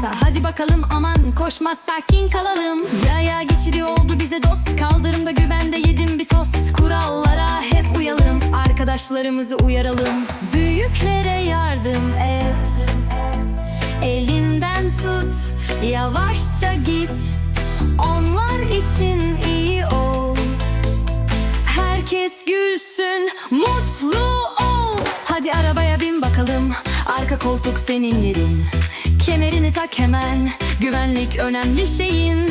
olsa Hadi bakalım aman koşma sakin kalalım Yaya geçidi oldu bize dost Kaldırımda güvende yedim bir tost Kurallara hep uyalım Arkadaşlarımızı uyaralım Büyüklere yardım et Elinden tut Yavaşça git Onlar için iyi ol Herkes gülsün, mutlu ol. Hadi arabaya bin bakalım, arka koltuk senin yerin. Kemerini tak hemen, güvenlik önemli şeyin.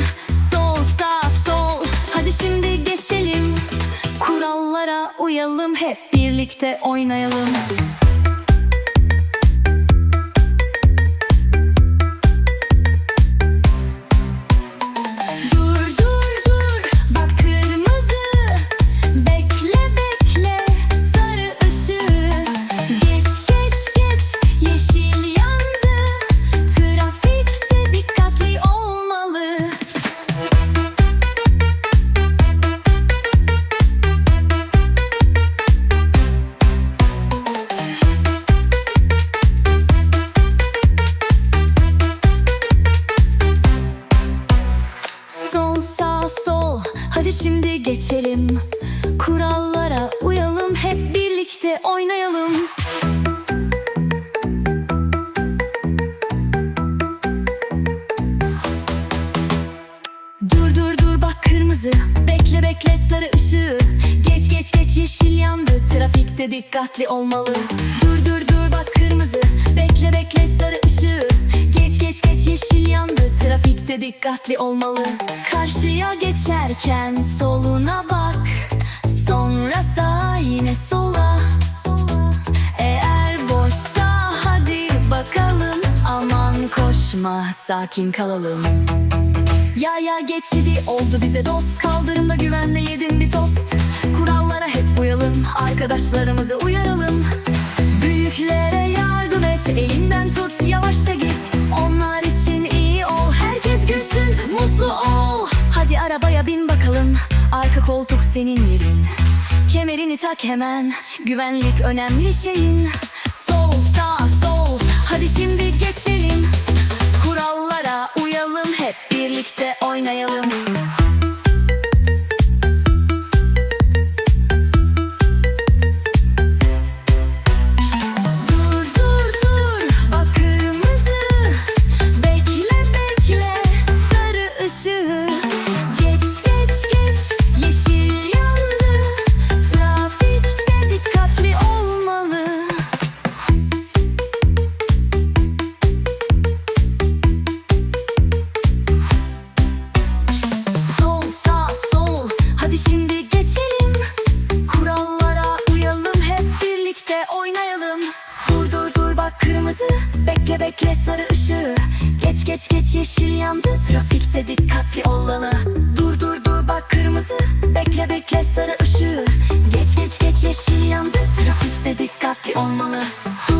Sol sağ sol, hadi şimdi geçelim. Kurallara uyalım, hep birlikte oynayalım. Geçelim. Kurallara uyalım hep birlikte oynayalım. Dur dur dur bak kırmızı. Bekle bekle sarı ışığı. Geç geç geç yeşil yandı Trafikte dikkatli olmalı. Dur dur dur bak kırmızı. Bekle bekle sarı ışığı. Geç geç geç yeşil yandı. Trafikte dikkatli olmalı. Karşıya geçerken soluna bak. Sonra sağa yine sola. Eğer boşsa hadi bakalım. Aman koşma sakin kalalım Yaya geçidi oldu bize dost. Kaldırımda güvenle yedim bir tost. Kurallara hep uyalım Arkadaşlarımızı uyaralım. Büyüklere yardım et Elinden tut yavaşça git. Onlar için iyi ol Herkes gülsün mutlu ol. Hadi arabaya bin bakalım Arka koltuk senin yerin. Kemerini tak hemen Güvenlik önemli şeyin. Sol sağ sol Hadi şimdi geçelim. Kurallara hep birlikte oynayalım. Dur dur dur. Bak kırmızı Bekle bekle. Sarı ışığı oynayalım Dur dur dur bak kırmızı. Bekle bekle sarı ışığı. Geç geç geç yeşil yandı. Trafikte dikkatli olmalı Dur dur dur bak kırmızı. Bekle bekle sarı ışığı. Geç geç geç yeşil yandı. Trafikte dikkatli olmalı. Dur